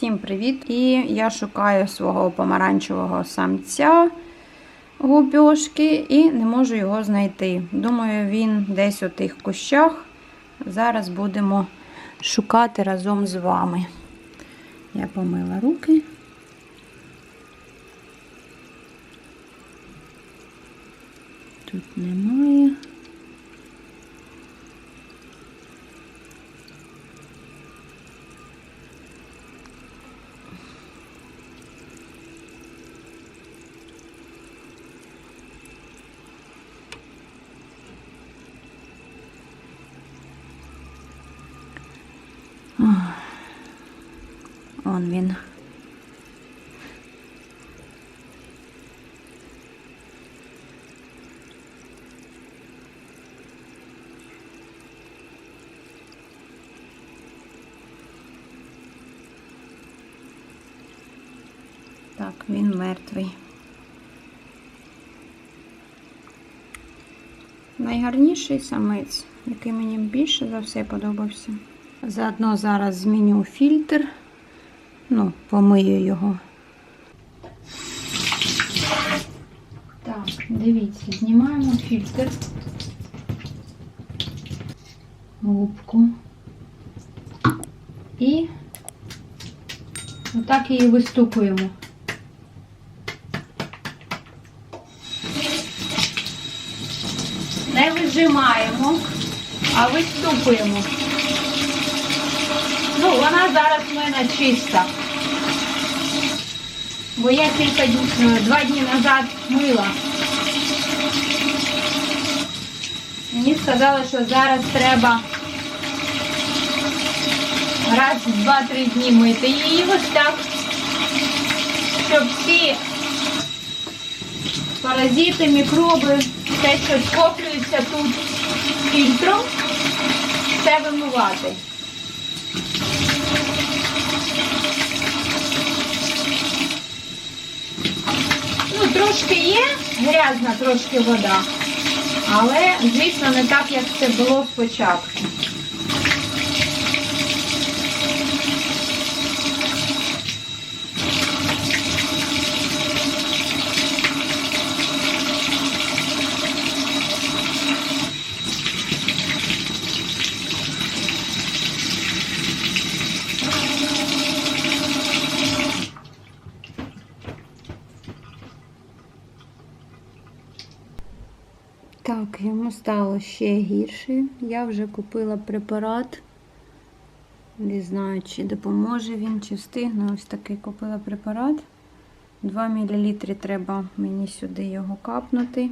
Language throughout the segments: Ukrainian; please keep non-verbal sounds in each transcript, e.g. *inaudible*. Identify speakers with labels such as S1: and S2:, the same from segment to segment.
S1: Всім привіт! І я шукаю свого помаранчевого самця губьошки і не можу його знайти. Думаю, він десь у тих кущах. Зараз будемо шукати разом з вами. Я помила руки. Тут немає. Он він. Так, він мертвий. Найгарніший самець, який мені більше за все подобався. Заодно зараз зміню фільтр. Ну, помию його. Так, дивіться, знімаємо фільтр. Губку. І отак її вистукуємо. Не вижимаємо, а вистукуємо. Ну, вона зараз в мене чиста. Бо я кілька днів, два дні назад мила. Мені сказали, що зараз треба раз в два-три дні мити її ось так, щоб всі паразити, мікроби, те, що скоплюється тут фільтром, все вимивати. Ну, трошки є грязна, трошки вода, але, звісно, не так, як це було спочатку. Так, йому стало ще гірше. Я вже купила препарат. Не знаю, чи допоможе він, чи встигне. Ось такий купила препарат. 2 мл треба мені сюди його капнути.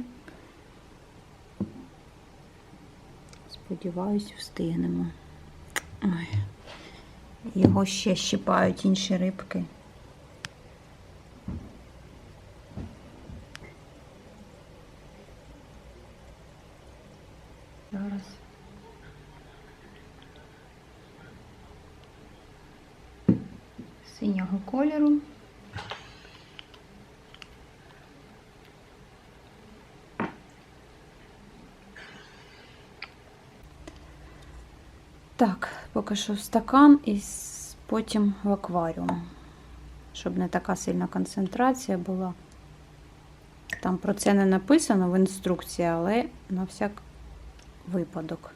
S1: Сподіваюсь, встигнемо. Ой. Його ще щипають інші рибки. Зараз. Синього кольору. Так, поки що в стакан і потім в акваріум, щоб не така сильна концентрація була. Там про це не написано в інструкції, але на всяк випадок.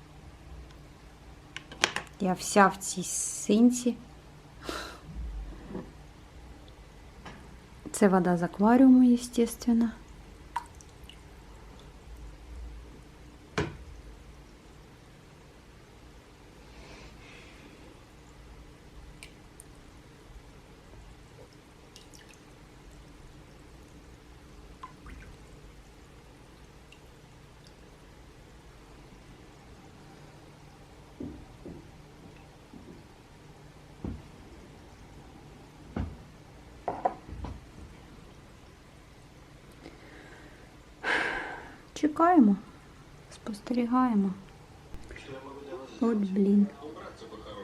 S1: Я вся в цій синці. Це вода з акваріуму, естественно. Чекаємо, спостерігаємо. От блін.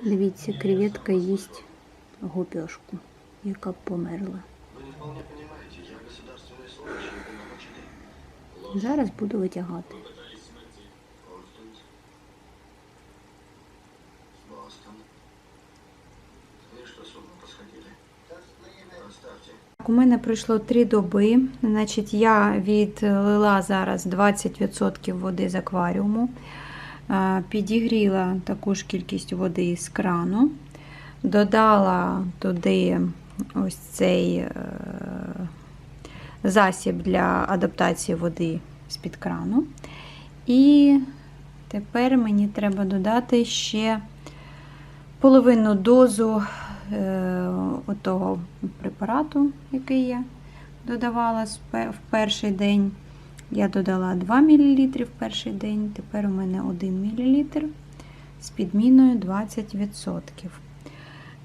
S1: Дивіться, креветка їсть гупешку, яка померла. Зараз буду витягати.
S2: Бостон. Видишь, что судно посходили?
S1: У мене пройшло три доби. Значить, я відлила зараз 20% води з акваріуму, Е, підігріла таку ж кількість води з крану, додала туди ось цей е, засіб для адаптації води з-під крану. І тепер мені треба додати ще половинну дозу е, отого препарату, який я додавала в перший день. Я додала 2 мл в перший день, тепер у мене 1 мл з підміною 20%.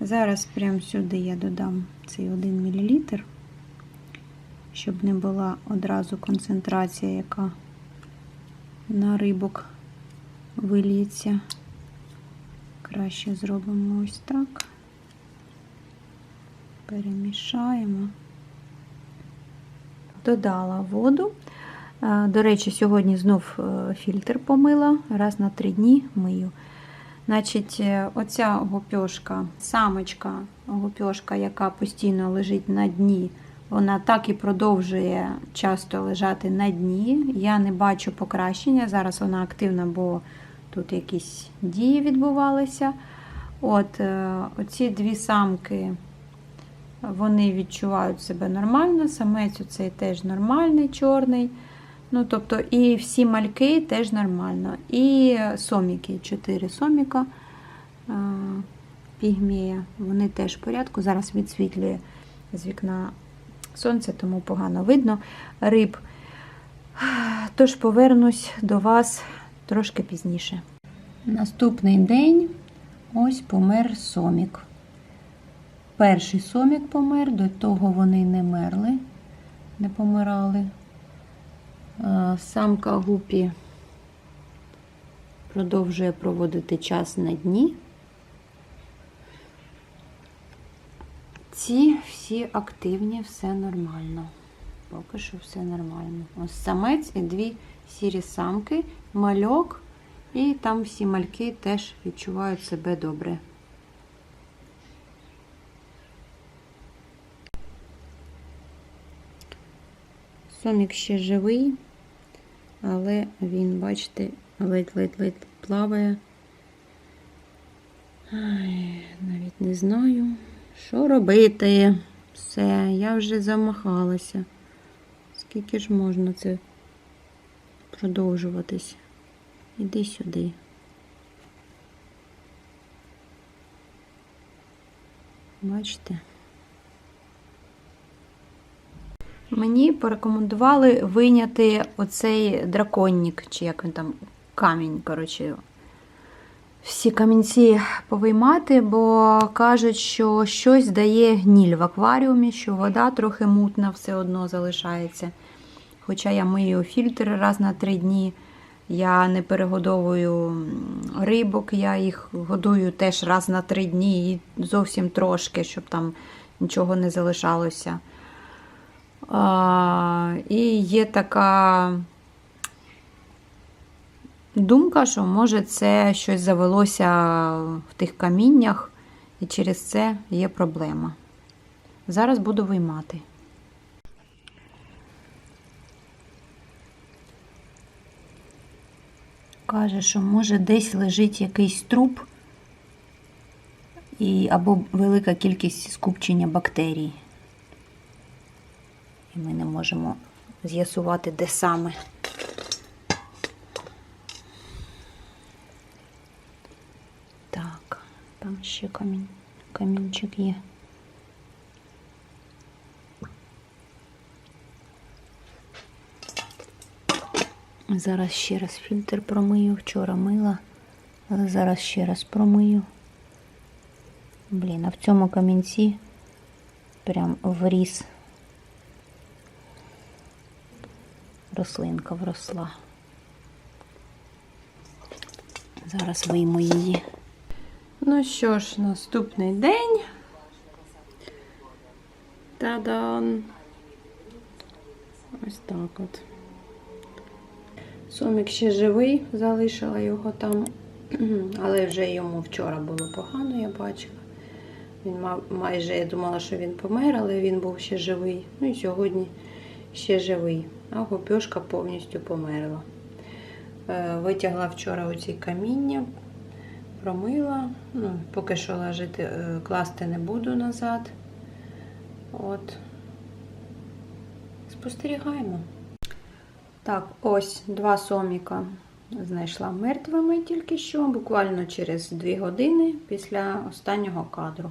S1: Зараз прямо сюди я додам цей 1 мл, щоб не була одразу концентрація, яка на рибок виліється. Краще зробимо ось так. Перемішаємо. Додала воду. Е, До речі, сьогодні знов е, фільтр помила, раз на три дні мию. Значить, е, оця гупьошка, самочка гупьошка, яка постійно лежить на дні, вона так і продовжує часто лежати на дні. Я не бачу покращення. Зараз вона активна, бо тут якісь дії відбувалися. От, оці дві самки, вони відчувають себе нормально. Самець оцей теж нормальний, чорний. Ну, тобто, і всі мальки теж нормально. І соміки, чотири соміка е, пігмія, вони теж в порядку. Зараз відсвітлює з вікна сонце, тому погано видно риб. Тож повернусь до вас трошки пізніше. Наступний день ось помер сомік. Перший сомік помер, до того вони не мерли, не помирали. Самка гупі продовжує проводити час на дні. Ці всі активні, все нормально. Поки що все нормально. Ось самець і дві сірі самки, мальок, і там всі мальки теж відчувають себе добре. Сомік ще живий, але він, бачите, ледь-ледь-ледь плаває. Ай, навіть не знаю, що робити. Все, я вже замахалася. Скільки ж можна це продовжуватись? Іди сюди. Бачите? Мені порекомендували вийняти оцей драконник, чи як він там камінь, коротше. Всі камінці повиймати, бо кажуть, що щось дає гніль в акваріумі, що вода трохи мутна все одно залишається. Хоча я мию фільтр раз на три дні, я не перегодовую рибок, я їх годую теж раз на три дні і зовсім трошки, щоб там нічого не залишалося. І є така думка, що може це щось завелося в тих каміннях, і через це є проблема. Зараз буду виймати. Каже, що може десь лежить якийсь труп і, або велика кількість скупчення бактерій. Можемо з'ясувати, де саме. Так, там ще камінь, камінчик є. Зараз ще раз фільтр промию. Вчора мила, зараз ще раз промию. Блін, а в цьому камінці прям вріс. Рослинка вросла. Зараз вийму її. Ну що ж, наступний день. Та-дан! Ось так от. Сомік ще живий, залишила його там, *clears throat* але вже йому вчора було погано, я бачила. Він мав майже я думала, що він помер, але він був ще живий. Ну і сьогодні ще живий. А гупьошка повністю померла. Е, Витягла вчора оці каміння, промила. Ну, поки що лежити, е, класти не буду назад. От. Спостерігаємо. Так, ось два соміка знайшла мертвими тільки що, буквально через 2 години після останнього кадру.